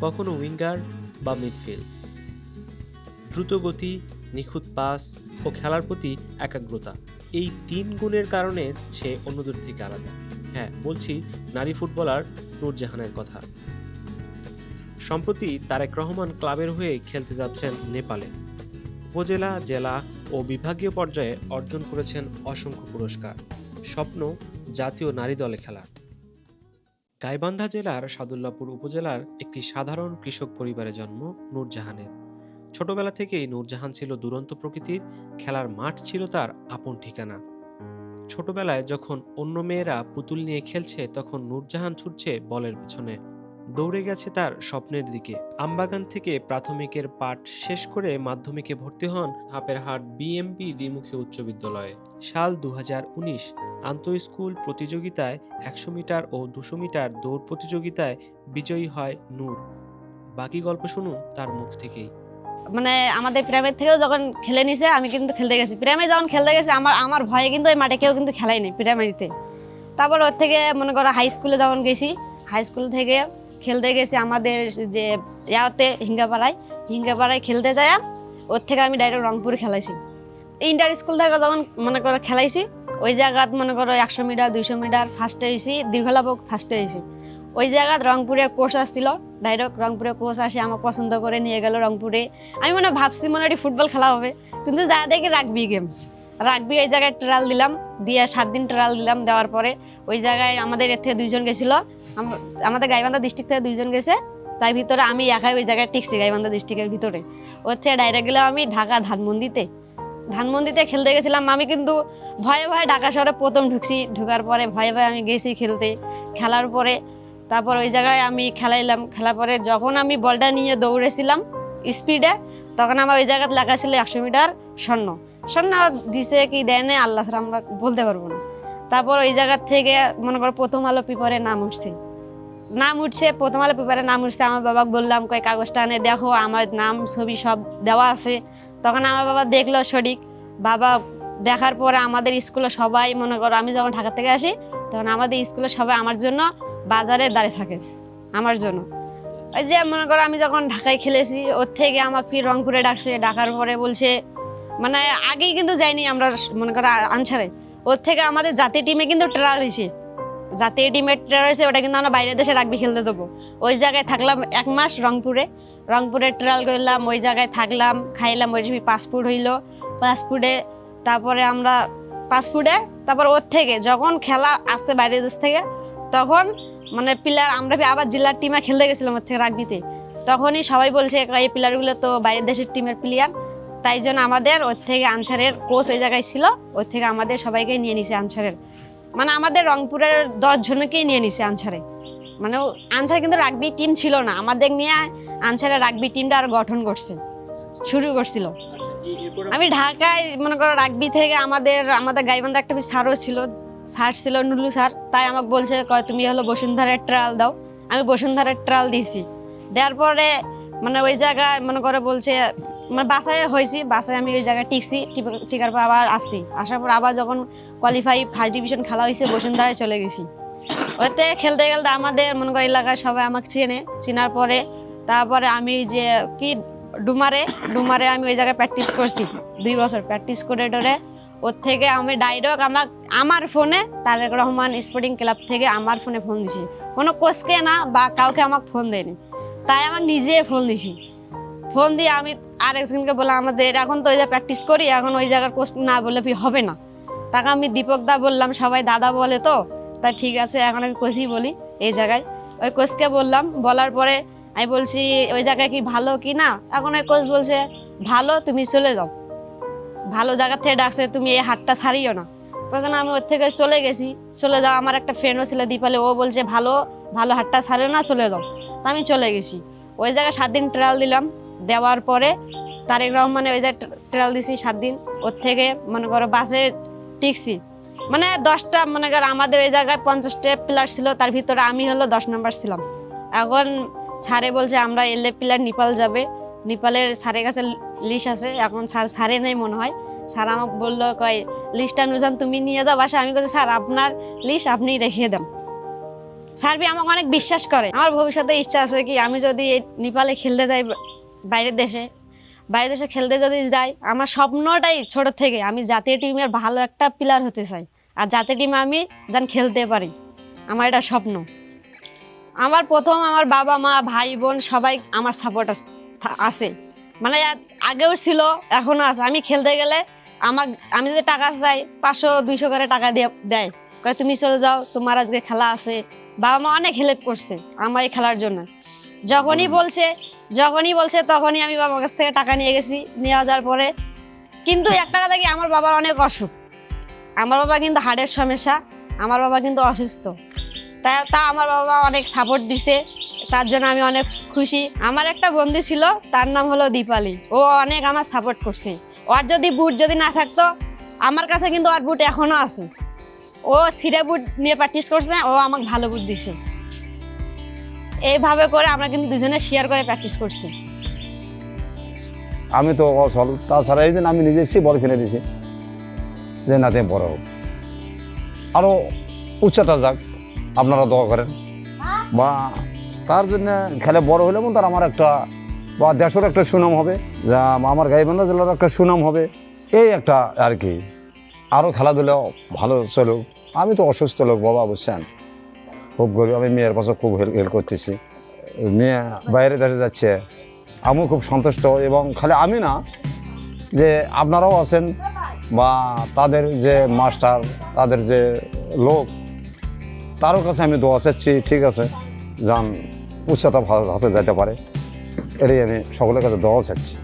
কখনো উইঙ্গার বা মিডফিল্ড। দ্রুতগতি, নিখুঁত পাস ও খেলার প্রতি একাগ্রতা, এই তিন গুণের কারণে সে অন্যদের থেকে আলাদা। হ্যাঁ বলছি নারী ফুটবলার নূরজাহানের কথা। সম্প্রতি তারেক রহমান ক্লাবের হয়ে খেলতে যাচ্ছেন নেপালে। উপজেলা, জেলা ও বিভাগীয় পর্যায়ে অর্জন করেছেন অসংখ্য পুরস্কার। স্বপ্ন জাতীয় নারী দলে খেলার। গাইবান্ধা জেলার সাদুল্লাপুর উপজেলার একটি সাধারণ কৃষক পরিবারে জন্ম নূরজাহানের। ছোটবেলা থেকেই নূরজাহান ছিল দুরন্ত প্রকৃতির, খেলার মাঠ ছিল তার আপন ঠিকানা। ছোটবেলায় যখন অন্য মেয়েরা পুতুল নিয়ে খেলছে, তখন নূরজাহান ছুটছে বলের পেছনে। দৌড়ে গেছে তার স্বপ্নের দিকে। আমবাগান থেকে প্রাথমিকের পাঠ শেষ করে মাধ্যমিকে ভর্তি হন হাপেরহাট বিএমপি দ্বিমুখী উচ্চ বিদ্যালয়ে। সাল দু আন্তঃ স্কুল প্রতিযোগিতায় একশো মিটার ও দুশো মিটার দৌড় প্রতিযোগিতায় বিজয়ী হয় নূর। বাকি গল্প শুনুন তার মুখ থেকেই। মানে আমাদের প্রাইমারি থেকেও যখন খেলে নিছে, আমি কিন্তু খেলতে গেছি। প্রাইমারি যখন খেলতে গেছি, আমার আমার ভয়ে কিন্তু ওই মাঠে কেউ কিন্তু খেলাইনি প্রাইমারিতে তারপর ওর থেকে মনে করো হাই স্কুলে যখন গেছি হাই স্কুল থেকে খেলতে গেছি আমাদের যে ইয়াতে, হিঙ্গাপাড়ায়। হিঙ্গাপাড়ায় খেলতে যায়, ওর থেকে আমি ডাইরেক্ট রংপুর খেলাইছি। ইন্টার স্কুল থেকে যখন মনে করো খেলাইছি, ওই জায়গাত মনে করো একশো মিটার, দুইশো মিটার ফার্স্টে হয়েছি দীর্ঘলাভক ফার্স্টে হয়েছি ওই জায়গাত রংপুরে কোচ আসছিল ডাইরেক্ট রংপুরের কোচ আসে, আমাকে পছন্দ করে নিয়ে গেল রংপুরে। আমি মনে ভাবছি মনে হয় ফুটবল খেলা হবে, কিন্তু যা দেখি রাগবি গেমস রাগবি ওই জায়গায় ট্রায়াল দিলাম, দিয়ে সাত দিন ট্রায়াল দিলাম, দেওয়ার পরে ওই জায়গায় আমাদের এর থেকে দুইজন গেছিল আমাদের গাইবান্ধা ডিস্ট্রিক্ট থেকে দুইজন গেছে, তার ভিতরে আমি একাই ওই জায়গায় টিকছি গাইবান্ধা ডিস্ট্রিক্টের ভিতরে। হচ্ছে ডাইরেক্ট গেলাম আমি ঢাকা ধানমন্ডিতে। ধানমন্ডিতে খেলতে গেছিলাম, আমি কিন্তু ভয়ে ভয়ে ঢাকা শহরে প্রথম ঢুকছি। ঢুকার পরে ভয়ে ভয়ে আমি গেছি খেলতে। খেলার পরে তারপর ওই জায়গায় আমি খেলাইলাম। খেলার পরে যখন আমি বলটা নিয়ে দৌড়েছিলাম স্পিডে তখন আমার ওই জায়গায় লেখা ছিল একশো মিটার স্বর্ণ। স্বর্ণ দিছে কি দেয় না আল্লাহ আমরা বলতে পারব না। তারপর ওই জায়গার থেকে মনে করো প্রথম আলো পেপারে নাম উঠছে। নাম উঠছে, প্রথম আলো পেপারে নাম উঠছে, আমার বাবাকে বললাম কয় কাগজটা আনে, দেখো, আমার নাম, ছবি সব দেওয়া আছে। তখন আমার বাবা দেখল সঠিক। বাবা দেখার পরে আমাদের স্কুলে সবাই, মনে করো, আমি যখন ঢাকা থেকে আসি, তখন আমাদের স্কুলে সবাই আমার জন্য বাজারে দাঁড়িয়ে থাকে, আমার জন্য। ওই যে, মনে করো, আমি যখন ঢাকায় খেলেছি, ওর থেকে আমার ফির রংপুরে ডাকছে, ডাকার পরে বলছে মানে আগেই কিন্তু যাইনি আমরা, মনে করো আনসারে। ওর থেকে আমাদের জাতীয় টিমে কিন্তু ট্রায়াল হয়েছে। জাতীয় টিমের হয়েছে ওটা কিন্তু আমরা বাইরের দেশে রাগবি খেলতে যাব। ওই জায়গায় থাকলাম এক মাস রংপুরে রংপুরে ট্রায়াল করলাম ওই জায়গায় থাকলাম, খাইলাম, ওই পাসপোর্ট হইল। পাসপোর্টে তারপরে আমরা পাসপোর্টে তারপর ওর থেকে, যখন খেলা আসে বাইরের দেশ থেকে, তখন মানে প্লেয়ার আমরা আবার জেলার টিমে খেলতে গেছিলাম ওর থেকে রাগবিতে তখনই সবাই বলছে, এই প্লেয়ারগুলো তো বাইরের দেশের টিমের প্লেয়ার তাই জন্য আমাদের ওর থেকে আনসারের কোচ ওই জায়গায় ছিল। ওর থেকে আমাদের সবাইকে নিয়ে নিছে আনসারের মানে আমাদের রংপুরের দশ জনকেই নিয়ে নিছে আনসারে। মানে আনসার কিন্তু রাগবি টিম ছিল না। আমাদের নিয়ে আনসারের রাগবি টিমটা আর গঠন করছে। শুরু করছিল। আমি ঢাকায় মনে করো রাগবি থেকে আমাদের আমাদের গাইবান্ধা একটা স্যারও ছিল। স্যার ছিল নুলু স্যার তাই আমাকে বলছে, কয়, তুমি হলো বসুন্ধরার ট্রায়াল দাও। আমি বসুন্ধরার ট্রায়াল দিছি। দেওয়ার পরে মানে ওই জায়গায় মনে করে বলছে মানে বাসায় হয়েছি, বাসায় আমি ওই জায়গায় টিকছি টিকার পর আবার আসছি। আসার পর আবার যখন কোয়ালিফাই ফার্স্ট ডিভিশন খেলা হয়েছে, বসুন্ধরায় চলে গেছি। ওতে খেলতে খেলতে আমাদের, মনে করো এলাকায় সবাই আমাকে চেনে। চেনার পরে, তারপরে আমি যে কি, ডুমারে ডুমারে আমি ওই জায়গায় প্র্যাকটিস করছি, দুই বছর প্র্যাকটিস করে ডরে ওর থেকে আমি ডাইরেক্ট আমার আমার ফোনে তারেক রহমান স্পোর্টিং ক্লাব থেকে আমার ফোনে ফোন দিছি। কোনো কোচকে না বা কাউকে আমাকে ফোন দেয়নি। তাই আমাকে নিজে ফোন দিছি। ফোন দিয়ে আমি আর একজনকে বললাম, আমাদের এখন তো ওই জায়গায় প্র্যাকটিস করি, এখন ওই জায়গার কোর্স না বলে হবে না। তাকে আমি দীপক দা বললাম, সবাই দাদা বলে তো? তা ঠিক আছে, এখন আমি কোচই বলি এই জায়গায়। ওই কোচকে বললাম, বলার পরে আমি বলছি, ওই জায়গায় কি ভালো কি না? এখন ওই কোচ বলছে, ভালো, তুমি চলে যাও। ভালো জায়গা থেকে ডাকছে, তুমি এই হাতটা ছাড়িও না। তখন আমি ওর থেকে চলে গেছি, চলে যাও আমার একটা ফ্রেন্ডও ছিল দীপালে, ও বলছে, ভালো ভালো হাতটা ছাড়ে না, চলে যাও। তা আমি চলে গেছি। ওই জায়গায় সাত দিন ট্রায়াল দিলাম। দেওয়ার পরে তারেক রহমানে ওই জায়গায় ট্রেল দিছি সাত দিন, ওর থেকে মনে করো বাসে টিকছি। মানে দশটা, মনে করো আমাদের ওই জায়গায় পঞ্চাশটা প্লেয়ার ছিল, তার ভিতরে আমি হলো দশ নম্বর ছিলাম। এখন স্যারে বলছে, আমরা এলে প্লেয়ার নেপাল যাবে। নেপালের স্যারের কাছে লিস্ট আছে, এখন স্যার, স্যারে নেই মনে হয়। স্যার আমাকে বলল, কয় লিস্টটা নুজান তুমি নিয়ে যাও বাসা আমি বলছি, স্যার, আপনার লিস্ট আপনি রেখে দেন। সার্বি আমাকে অনেক বিশ্বাস করে। আমার ভবিষ্যতে ইচ্ছা আছে কি, আমি যদি নেপালে খেলতে যাই বাইরের দেশে বাইরের দেশে খেলতে যদি যাই, আমার স্বপ্নটাই ছোট থেকে আমি জাতীয় টিমের ভালো একটা প্লেয়ার হতে চাই। আর জাতীয় টিমে আমি যেন খেলতে পারি, আমার এটা স্বপ্ন। আমার প্রথম আমার বাবা, মা, ভাই, বোন সবাই আমার সাপোর্ট আছে। মানে আগেও ছিল এখনও আছে। আমি খেলতে গেলে আমার, আমি যে টাকা চাই, পাঁচশো, দুইশো করে টাকা দিয়ে, দেয়। কয়, তুমি চলে যাও, তোমার আজকে খেলা আছে। বাবা মা অনেক হেল্প করছে আমার এই খেলার জন্য। যখনই বলছে যখনই বলছে, তখনই আমি বাবার কাছ থেকে টাকা নিয়ে গেছি, নিয়ে যাওয়ার পরে। কিন্তু একটা কথা কি, আমার বাবার অনেক অসুখ। আমার বাবা কিন্তু হার্টের সমস্যা, আমার বাবা কিন্তু অসুস্থ। তা তা আমার বাবা অনেক সাপোর্ট দিছে, তার জন্য আমি অনেক খুশি। আমার একটা বন্ধু ছিল, তার নাম হলো দীপালি। ও অনেক আমার সাপোর্ট করছে। ওর যদি বুট যদি না থাকতো, আমার কাছে কিন্তু ওর বুট এখনও আছে। ও সিরে বুট নিয়ে প্র্যাকটিস করছে, ও আমাকে ভালো বুট দিছে। এইভাবে করে আমরা কিন্তু দুজনে শেয়ার করে প্র্যাকটিস করছি। আমি তো অসল তাছাড়া এই জন্য আমি নিজে এসেই বল কিনে দিছি। যে না নাতে বড় হোক। আরও উচ্চতা যাক, আপনারা দোয়া করেন। বা তার জন্য খেলে বড় হলে তার আমার একটা, বা দেশের একটা সুনাম হবে, যা আমার গাইবান্ধা জেলার একটা সুনাম হবে, এই একটা আর কি। আরও খেলাধুলা ভালো চলুক। আমি তো অসুস্থ লোক, বাবা, বুঝছেন? খুব গরিব, আমি মেয়ের পাশে খুব হেল্প হেল্প করতেছি। মেয়ে বাইরে দেশে যাচ্ছে, আমিও খুব সন্তুষ্ট এবং খালি আমি না, যে আপনারাও আছেন বা তাদের যে মাস্টার, তাদের যে লোক, তারও কাছে আমি দোয়া চাচ্ছি, ঠিক আছে, যান উচ্চতা ভালো হাতে যেতে পারে। এটাই আমি সকলের কাছে দোয়াও চাচ্ছি।